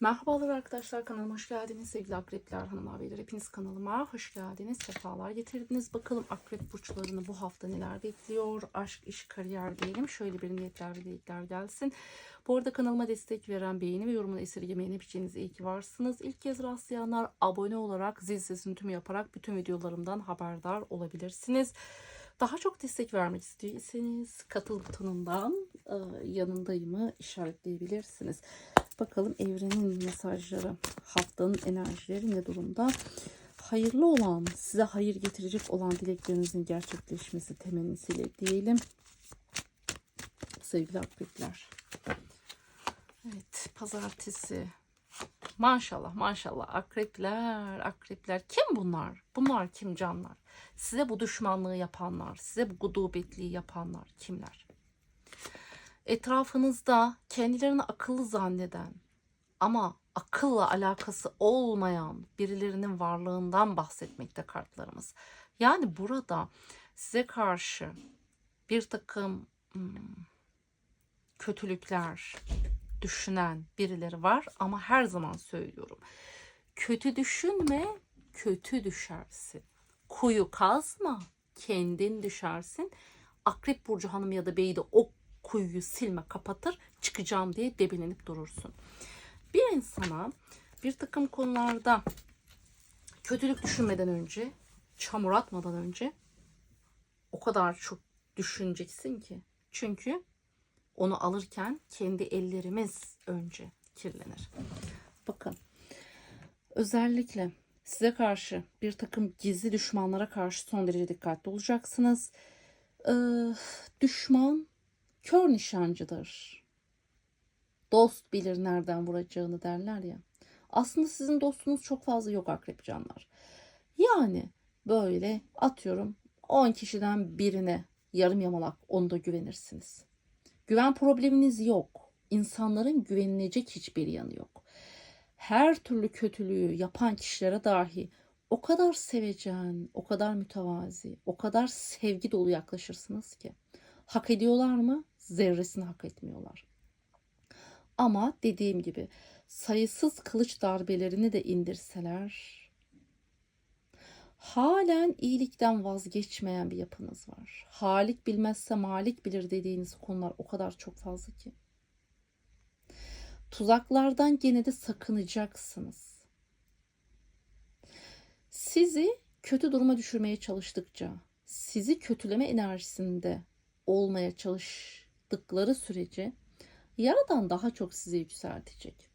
Merhabalar arkadaşlar kanalıma hoş geldiniz. Sevgili akrepler hanımlar beyler hepiniz kanalıma hoş geldiniz. Sefalar getirdiniz. Bakalım akrep burçlarını bu hafta neler bekliyor? Aşk iş kariyer diyelim. Şöyle bir niyetler ve dilekler gelsin. Bu arada kanalıma destek veren beğeni ve yorumunu esirgemeyin hepiniz iyi ki varsınız. İlk kez rastlayanlar abone olarak zil sesini tüm yaparak bütün videolarımdan haberdar olabilirsiniz. Daha çok destek vermek istiyorsanız katıl butonundan yanındayımı işaretleyebilirsiniz. Bakalım evrenin mesajları, haftanın enerjileri ne durumda? Hayırlı olan, size hayır getirecek olan dileklerinizin gerçekleşmesi temennisiyle diyelim. Sevgili akrepler. Evet, pazartesi. Maşallah, maşallah. Akrepler, akrepler. Kim bunlar? Bunlar kim canlar? Size bu düşmanlığı yapanlar, size bu gudubetliği yapanlar kimler? Etrafınızda kendilerini akıllı zanneden ama akılla alakası olmayan birilerinin varlığından bahsetmekte kartlarımız. Yani burada size karşı bir takım hmm, kötülükler düşünen birileri var ama her zaman söylüyorum. Kötü düşünme, kötü düşersin. Kuyu kazma, kendin düşersin. Akrep burcu hanım ya da beyi de o kuyuyu silme kapatır çıkacağım diye debelenip durursun. Bir insana bir takım konularda kötülük düşünmeden önce, çamur atmadan önce o kadar çok düşüneceksin ki. Çünkü onu alırken kendi ellerimiz önce kirlenir. Bakın özellikle size karşı bir takım gizli düşmanlara karşı son derece dikkatli olacaksınız. Ee, düşman kör nişancıdır. Dost bilir nereden vuracağını derler ya. Aslında sizin dostunuz çok fazla yok akrep canlar. Yani böyle atıyorum 10 kişiden birine yarım yamalak onda güvenirsiniz. Güven probleminiz yok. İnsanların güvenilecek hiçbir yanı yok. Her türlü kötülüğü yapan kişilere dahi o kadar sevecen, o kadar mütevazi, o kadar sevgi dolu yaklaşırsınız ki. Hak ediyorlar mı? Zerresini hak etmiyorlar. Ama dediğim gibi sayısız kılıç darbelerini de indirseler halen iyilikten vazgeçmeyen bir yapınız var. Halik bilmezse malik bilir dediğiniz konular o kadar çok fazla ki. Tuzaklardan gene de sakınacaksınız. Sizi kötü duruma düşürmeye çalıştıkça, sizi kötüleme enerjisinde olmaya çalıştıkları sürece Yaradan daha çok sizi yükseltecek.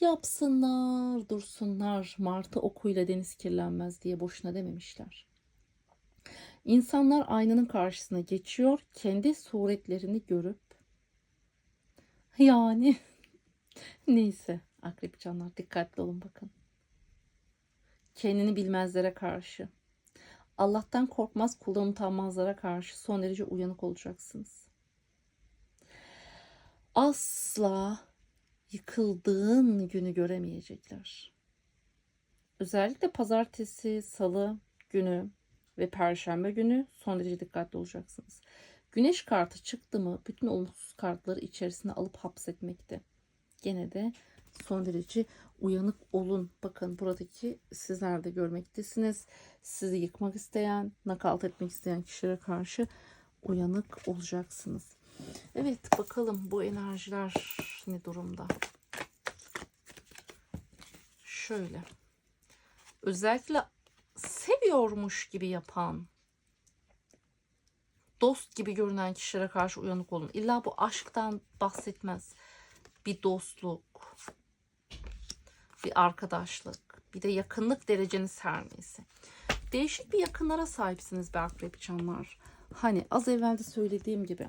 Yapsınlar, dursunlar, martı okuyla deniz kirlenmez diye boşuna dememişler. İnsanlar aynanın karşısına geçiyor, kendi suretlerini görüp yani neyse akrep canlar dikkatli olun bakın. Kendini bilmezlere karşı Allah'tan korkmaz kuldan utanmazlara karşı son derece uyanık olacaksınız. Asla yıkıldığın günü göremeyecekler. Özellikle pazartesi, salı günü ve perşembe günü son derece dikkatli olacaksınız. Güneş kartı çıktı mı bütün olumsuz kartları içerisine alıp hapsetmekte. Gene de son derece uyanık olun. Bakın buradaki sizler de görmektesiniz. Sizi yıkmak isteyen, nakalt etmek isteyen kişilere karşı uyanık olacaksınız. Evet bakalım bu enerjiler ne durumda? Şöyle. Özellikle seviyormuş gibi yapan dost gibi görünen kişilere karşı uyanık olun. İlla bu aşktan bahsetmez. Bir dostluk, bir arkadaşlık, bir de yakınlık dereceniz her neyse. Değişik bir yakınlara sahipsiniz be akrep canlar. Hani az evvel de söylediğim gibi.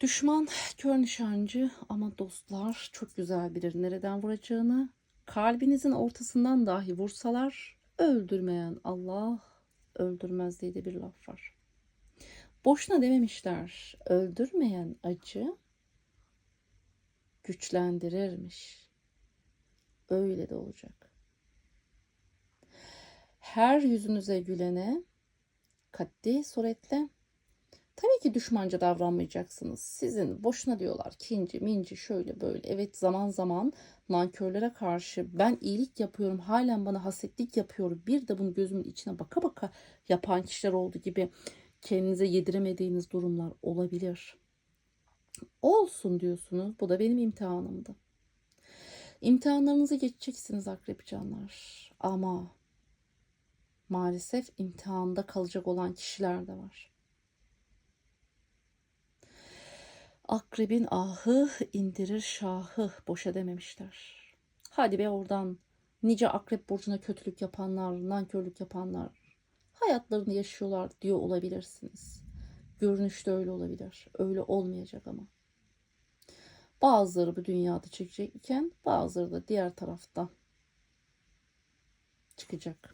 Düşman kör nişancı ama dostlar çok güzel bilir nereden vuracağını. Kalbinizin ortasından dahi vursalar öldürmeyen Allah öldürmez diye de bir laf var. Boşuna dememişler. Öldürmeyen acı güçlendirirmiş. Öyle de olacak. Her yüzünüze gülene katli suretle Tabii ki düşmanca davranmayacaksınız. Sizin boşuna diyorlar kinci minci şöyle böyle. Evet zaman zaman nankörlere karşı ben iyilik yapıyorum halen bana hasetlik yapıyor. Bir de bunu gözümün içine baka baka yapan kişiler oldu gibi kendinize yediremediğiniz durumlar olabilir. Olsun diyorsunuz. Bu da benim imtihanımdı. İmtihanlarınızı geçeceksiniz akrep canlar. Ama maalesef imtihanda kalacak olan kişiler de var. Akrebin ahı indirir şahı boşa dememişler. Hadi be oradan nice akrep burcuna kötülük yapanlar, nankörlük yapanlar hayatlarını yaşıyorlar diyor olabilirsiniz. Görünüşte öyle olabilir. Öyle olmayacak ama. Bazıları bu dünyada çekecek iken bazıları da diğer tarafta çıkacak.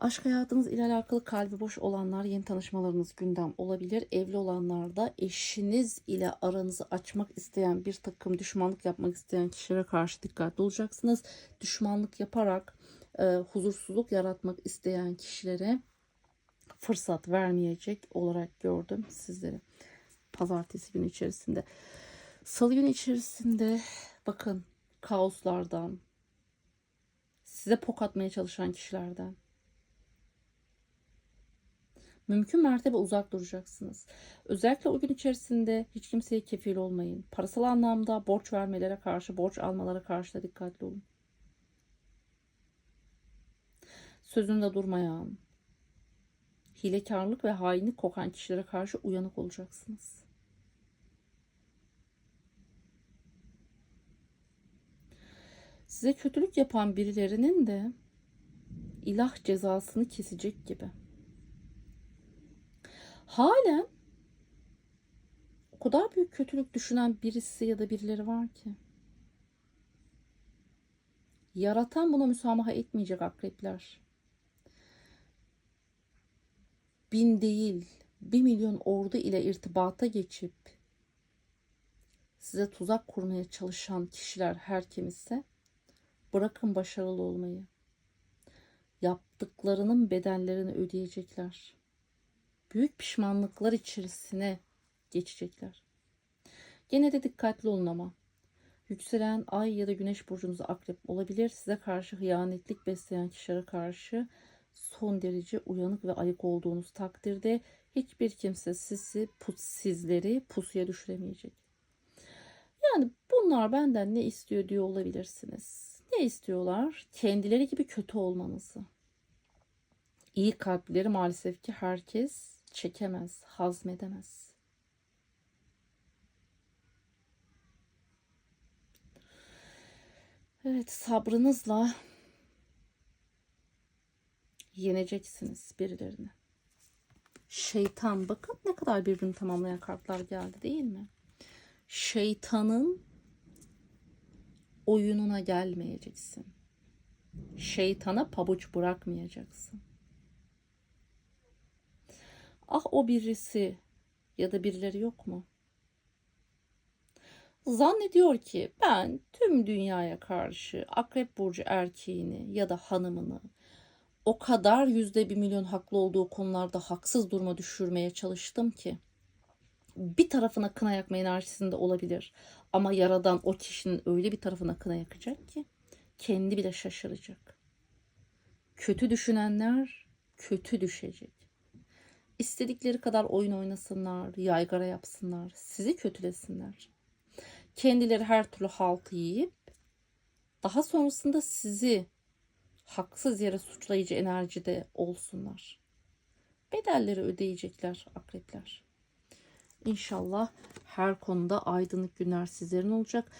Aşk hayatınız ile alakalı kalbi boş olanlar yeni tanışmalarınız gündem olabilir. Evli olanlar da eşiniz ile aranızı açmak isteyen bir takım düşmanlık yapmak isteyen kişilere karşı dikkatli olacaksınız. Düşmanlık yaparak e, huzursuzluk yaratmak isteyen kişilere fırsat vermeyecek olarak gördüm sizleri. Pazartesi günü içerisinde. Salı günü içerisinde bakın kaoslardan, size pok atmaya çalışan kişilerden, mümkün mertebe uzak duracaksınız. Özellikle o gün içerisinde hiç kimseye kefil olmayın. Parasal anlamda borç vermelere karşı, borç almalara karşı da dikkatli olun. Sözünde durmayan, hilekarlık ve hainlik kokan kişilere karşı uyanık olacaksınız. Size kötülük yapan birilerinin de ilah cezasını kesecek gibi. Halen o kadar büyük kötülük düşünen birisi ya da birileri var ki. Yaratan buna müsamaha etmeyecek akrepler. Bin değil, bir milyon ordu ile irtibata geçip size tuzak kurmaya çalışan kişiler her kim ise bırakın başarılı olmayı. Yaptıklarının bedellerini ödeyecekler büyük pişmanlıklar içerisine geçecekler. Gene de dikkatli olun ama. Yükselen ay ya da güneş burcunuz akrep olabilir. Size karşı hıyanetlik besleyen kişilere karşı son derece uyanık ve ayık olduğunuz takdirde hiçbir kimse sizi, put, sizleri pusuya düşüremeyecek. Yani bunlar benden ne istiyor diyor olabilirsiniz. Ne istiyorlar? Kendileri gibi kötü olmanızı. İyi kalpleri maalesef ki herkes çekemez, hazmedemez. Evet, sabrınızla yeneceksiniz birilerini. Şeytan bakın ne kadar birbirini tamamlayan kartlar geldi değil mi? Şeytanın oyununa gelmeyeceksin. Şeytana pabuç bırakmayacaksın. Ah o birisi ya da birileri yok mu? Zannediyor ki ben tüm dünyaya karşı akrep burcu erkeğini ya da hanımını o kadar yüzde bir milyon haklı olduğu konularda haksız duruma düşürmeye çalıştım ki bir tarafına kına yakma enerjisinde olabilir. Ama yaradan o kişinin öyle bir tarafına kına yakacak ki kendi bile şaşıracak. Kötü düşünenler kötü düşecek. İstedikleri kadar oyun oynasınlar, yaygara yapsınlar, sizi kötülesinler. Kendileri her türlü haltı yiyip daha sonrasında sizi haksız yere suçlayıcı enerjide olsunlar. Bedelleri ödeyecekler akrepler. İnşallah her konuda aydınlık günler sizlerin olacak.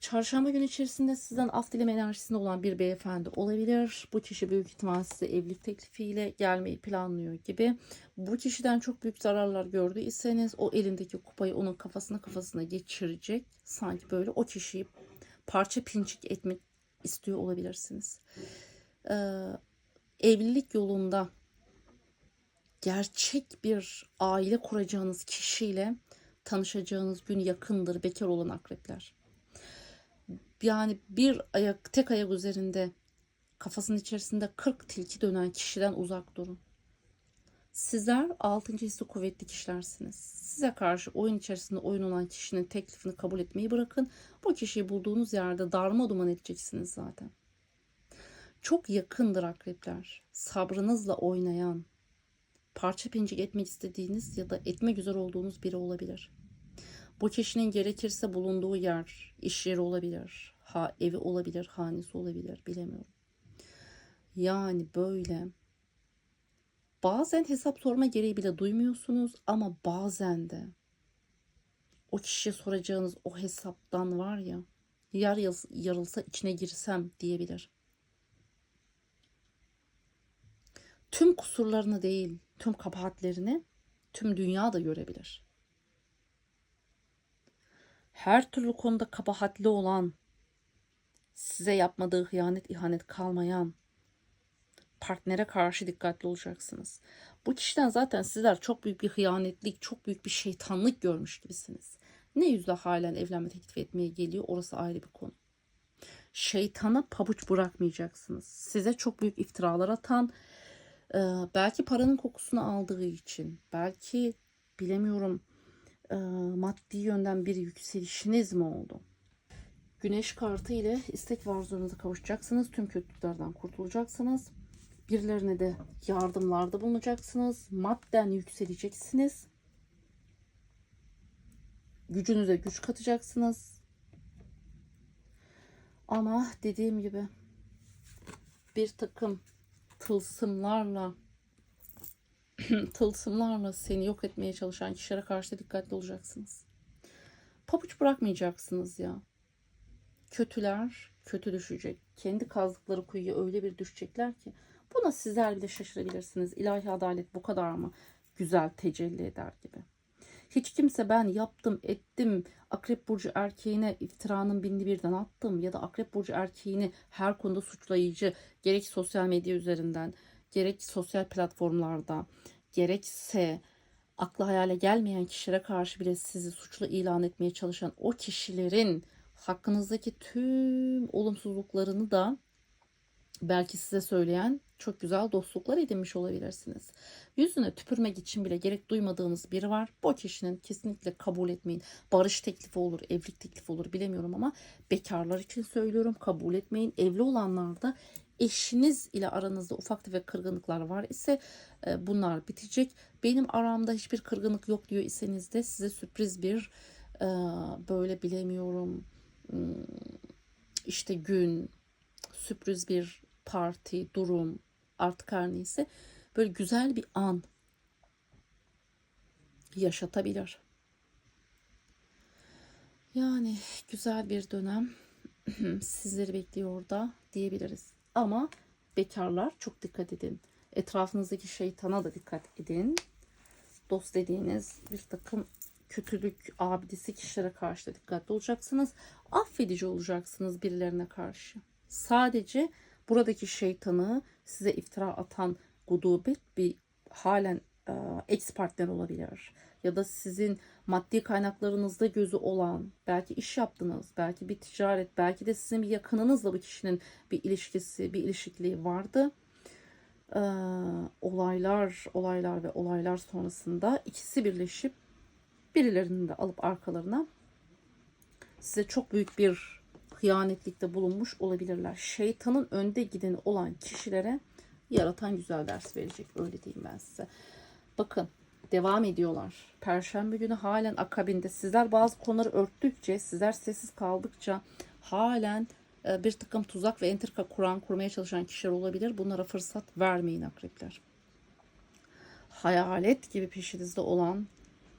Çarşamba günü içerisinde sizden af dileme enerjisinde olan bir beyefendi olabilir. Bu kişi büyük ihtimal size evlilik teklifiyle gelmeyi planlıyor gibi. Bu kişiden çok büyük zararlar gördüyseniz o elindeki kupayı onun kafasına kafasına geçirecek. Sanki böyle o kişiyi parça pinçik etmek istiyor olabilirsiniz. Ee, evlilik yolunda gerçek bir aile kuracağınız kişiyle tanışacağınız gün yakındır bekar olan akrepler yani bir ayak tek ayak üzerinde kafasının içerisinde 40 tilki dönen kişiden uzak durun. Sizler 6. hissi kuvvetli kişilersiniz. Size karşı oyun içerisinde oyun olan kişinin teklifini kabul etmeyi bırakın. Bu kişiyi bulduğunuz yerde darma duman edeceksiniz zaten. Çok yakındır akrepler. Sabrınızla oynayan, parça pincik etmek istediğiniz ya da etmek üzere olduğunuz biri olabilir. Bu kişinin gerekirse bulunduğu yer, iş yeri olabilir, ha, evi olabilir, hanesi olabilir, bilemiyorum. Yani böyle bazen hesap sorma gereği bile duymuyorsunuz ama bazen de o kişiye soracağınız o hesaptan var ya yar yarılsa içine girsem diyebilir. Tüm kusurlarını değil, tüm kabahatlerini tüm dünya da görebilir. Her türlü konuda kabahatli olan, size yapmadığı hıyanet, ihanet kalmayan, partnere karşı dikkatli olacaksınız. Bu kişiden zaten sizler çok büyük bir hıyanetlik, çok büyük bir şeytanlık görmüş gibisiniz. Ne yüzle halen evlenme teklif etmeye geliyor orası ayrı bir konu. Şeytana pabuç bırakmayacaksınız. Size çok büyük iftiralar atan, belki paranın kokusunu aldığı için, belki bilemiyorum e, maddi yönden bir yükselişiniz mi oldu? Güneş kartı ile istek arzularınıza kavuşacaksınız. Tüm kötülüklerden kurtulacaksınız. Birilerine de yardımlarda bulunacaksınız. Madden yükseleceksiniz. Gücünüze güç katacaksınız. Ama dediğim gibi bir takım tılsımlarla tılsımlarla seni yok etmeye çalışan kişilere karşı dikkatli olacaksınız. Pabuç bırakmayacaksınız ya. Kötüler kötü düşecek. Kendi kazdıkları kuyuya öyle bir düşecekler ki buna sizler bile şaşırabilirsiniz. İlahi adalet bu kadar mı güzel tecelli eder gibi. Hiç kimse ben yaptım ettim akrep burcu erkeğine iftiranın bindi birden attım ya da akrep burcu erkeğini her konuda suçlayıcı gerek sosyal medya üzerinden gerek sosyal platformlarda gerekse akla hayale gelmeyen kişilere karşı bile sizi suçlu ilan etmeye çalışan o kişilerin hakkınızdaki tüm olumsuzluklarını da belki size söyleyen çok güzel dostluklar edinmiş olabilirsiniz. Yüzüne tüpürmek için bile gerek duymadığınız biri var. Bu kişinin kesinlikle kabul etmeyin. Barış teklifi olur, evlilik teklifi olur bilemiyorum ama bekarlar için söylüyorum kabul etmeyin. Evli olanlarda eşiniz ile aranızda ufak tefek kırgınlıklar var ise e, bunlar bitecek. Benim aramda hiçbir kırgınlık yok diyor iseniz de size sürpriz bir e, böyle bilemiyorum hmm, işte gün sürpriz bir parti, durum artık her neyse böyle güzel bir an yaşatabilir. Yani güzel bir dönem sizleri bekliyor da diyebiliriz. Ama bekarlar çok dikkat edin. Etrafınızdaki şeytana da dikkat edin. Dost dediğiniz bir takım kötülük abidesi kişilere karşı da dikkatli olacaksınız. Affedici olacaksınız birilerine karşı. Sadece buradaki şeytanı size iftira atan gudubet bir halen ex partner olabilir. Ya da sizin maddi kaynaklarınızda gözü olan, belki iş yaptınız, belki bir ticaret, belki de sizin bir yakınınızla bu kişinin bir ilişkisi, bir ilişkiliği vardı. Ee, olaylar, olaylar ve olaylar sonrasında ikisi birleşip birilerini de alıp arkalarına size çok büyük bir hıyanetlikte bulunmuş olabilirler. Şeytanın önde gideni olan kişilere yaratan güzel ders verecek. Öyle diyeyim ben size. Bakın devam ediyorlar. Perşembe günü halen akabinde sizler bazı konuları örttükçe, sizler sessiz kaldıkça halen e, bir takım tuzak ve entrika kuran kurmaya çalışan kişiler olabilir. Bunlara fırsat vermeyin akrepler. Hayalet gibi peşinizde olan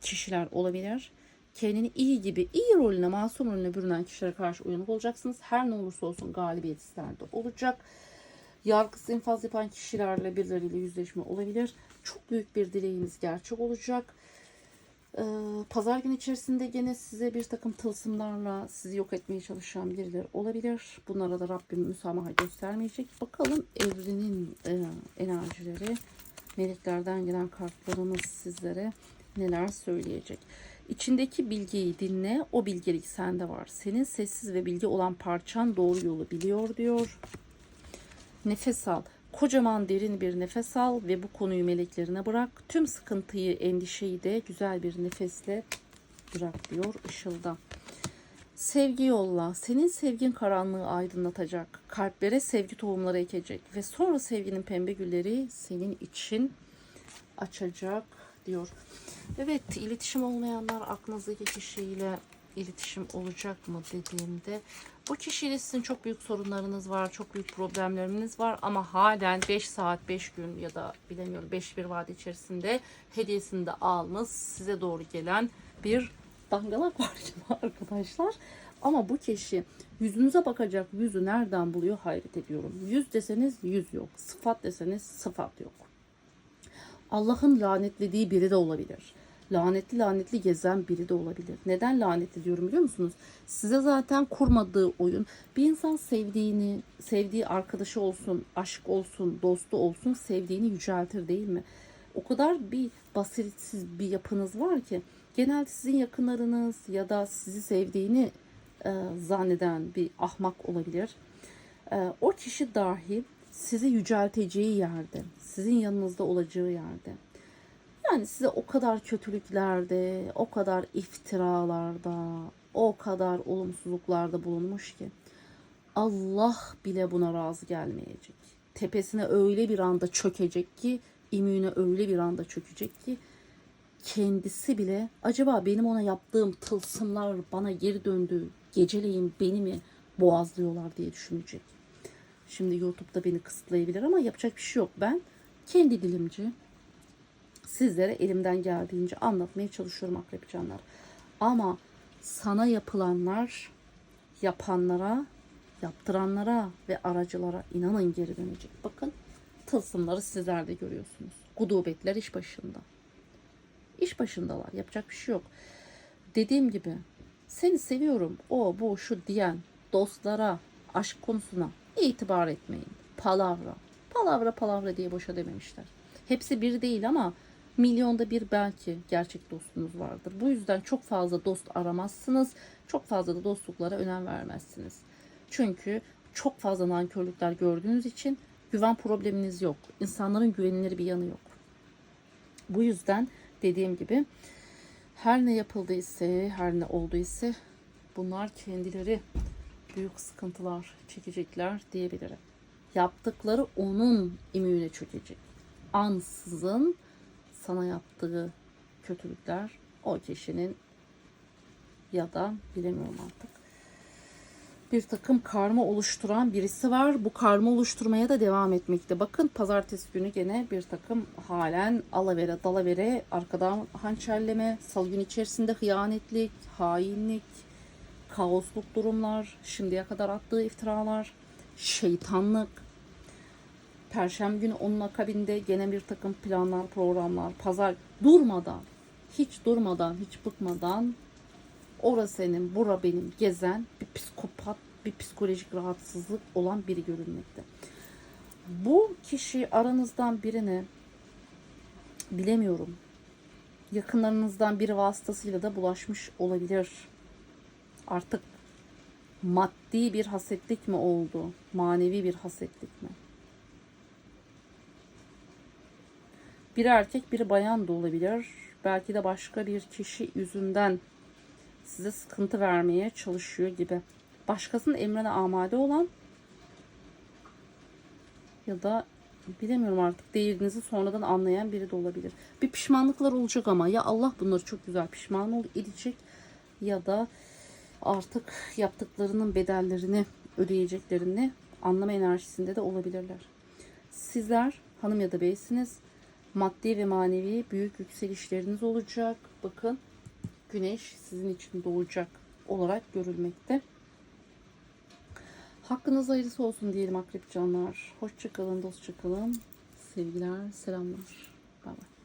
kişiler olabilir. Kendini iyi gibi, iyi rolüne, masum rolüne bürünen kişilere karşı uyanık olacaksınız. Her ne olursa olsun galibiyet sizlerde olacak. Yargısı infaz yapan kişilerle birileriyle yüzleşme olabilir. Çok büyük bir dileğiniz gerçek olacak. Ee, Pazar günü içerisinde gene size bir takım tılsımlarla sizi yok etmeye çalışan birileri olabilir. Bunlara da Rabbim müsamaha göstermeyecek. Bakalım evrenin e, enerjileri, meleklerden gelen kartlarımız sizlere neler söyleyecek. İçindeki bilgiyi dinle, o bilgelik sende var. Senin sessiz ve bilgi olan parçan doğru yolu biliyor diyor. Nefes al. Kocaman derin bir nefes al ve bu konuyu meleklerine bırak. Tüm sıkıntıyı, endişeyi de güzel bir nefesle bırak diyor Işıl'da. Sevgi yolla. Senin sevgin karanlığı aydınlatacak. Kalplere sevgi tohumları ekecek. Ve sonra sevginin pembe gülleri senin için açacak diyor. Evet iletişim olmayanlar aklınızdaki kişiyle iletişim olacak mı dediğimde bu kişiyle sizin çok büyük sorunlarınız var, çok büyük problemleriniz var ama halen 5 saat, 5 gün ya da bilemiyorum 5 bir vade içerisinde hediyesini de almış size doğru gelen bir dangalak var arkadaşlar. Ama bu kişi yüzünüze bakacak yüzü nereden buluyor hayret ediyorum. Yüz deseniz yüz yok. Sıfat deseniz sıfat yok. Allah'ın lanetlediği biri de olabilir. Lanetli lanetli gezen biri de olabilir. Neden lanetli diyorum biliyor musunuz? Size zaten kurmadığı oyun. Bir insan sevdiğini, sevdiği arkadaşı olsun, aşk olsun, dostu olsun sevdiğini yüceltir değil mi? O kadar bir basiretsiz bir yapınız var ki genelde sizin yakınlarınız ya da sizi sevdiğini e, zanneden bir ahmak olabilir. E, o kişi dahi sizi yücelteceği yerde, sizin yanınızda olacağı yerde. Yani size o kadar kötülüklerde, o kadar iftiralarda, o kadar olumsuzluklarda bulunmuş ki Allah bile buna razı gelmeyecek. Tepesine öyle bir anda çökecek ki, imüğüne öyle bir anda çökecek ki kendisi bile acaba benim ona yaptığım tılsımlar bana geri döndü. Geceleyin beni mi boğazlıyorlar diye düşünecek. Şimdi YouTube'da beni kısıtlayabilir ama yapacak bir şey yok. Ben kendi dilimci sizlere elimden geldiğince anlatmaya çalışıyorum akrep canlar. Ama sana yapılanlar yapanlara, yaptıranlara ve aracılara inanın geri dönecek. Bakın tılsımları sizler de görüyorsunuz. Gudubetler iş başında. İş başındalar. Yapacak bir şey yok. Dediğim gibi seni seviyorum o bu şu diyen dostlara aşk konusuna itibar etmeyin. Palavra. Palavra palavra diye boşa dememişler. Hepsi bir değil ama milyonda bir belki gerçek dostunuz vardır. Bu yüzden çok fazla dost aramazsınız. Çok fazla da dostluklara önem vermezsiniz. Çünkü çok fazla nankörlükler gördüğünüz için güven probleminiz yok. İnsanların güvenilir bir yanı yok. Bu yüzden dediğim gibi her ne yapıldıysa, her ne olduysa bunlar kendileri büyük sıkıntılar çekecekler diyebilirim. Yaptıkları onun imüğüne çökecek. Ansızın sana yaptığı kötülükler o kişinin ya da bilemiyorum artık bir takım karma oluşturan birisi var. Bu karma oluşturmaya da devam etmekte. Bakın pazartesi günü gene bir takım halen alavere dalavere arkadan hançerleme, salı gün içerisinde hıyanetlik, hainlik, kaosluk durumlar, şimdiye kadar attığı iftiralar, şeytanlık. Perşembe günü onun akabinde gene bir takım planlar, programlar, pazar durmadan, hiç durmadan, hiç bıkmadan Ora senin, bura benim gezen bir psikopat, bir psikolojik rahatsızlık olan biri görünmekte. Bu kişi aranızdan birine bilemiyorum. Yakınlarınızdan biri vasıtasıyla da bulaşmış olabilir. Artık maddi bir hasetlik mi oldu? Manevi bir hasetlik mi? Bir erkek, bir bayan da olabilir. Belki de başka bir kişi yüzünden size sıkıntı vermeye çalışıyor gibi. Başkasının emrine amade olan ya da bilemiyorum artık değerinizi sonradan anlayan biri de olabilir. Bir pişmanlıklar olacak ama ya Allah bunları çok güzel pişman ol edecek ya da artık yaptıklarının bedellerini ödeyeceklerini anlama enerjisinde de olabilirler. Sizler hanım ya da beysiniz. Maddi ve manevi büyük yükselişleriniz olacak. Bakın güneş sizin için doğacak olarak görülmekte. Hakkınız hayırlısı olsun diyelim akrep canlar. Hoşçakalın, dostçakalın. Sevgiler, selamlar. Bay bay.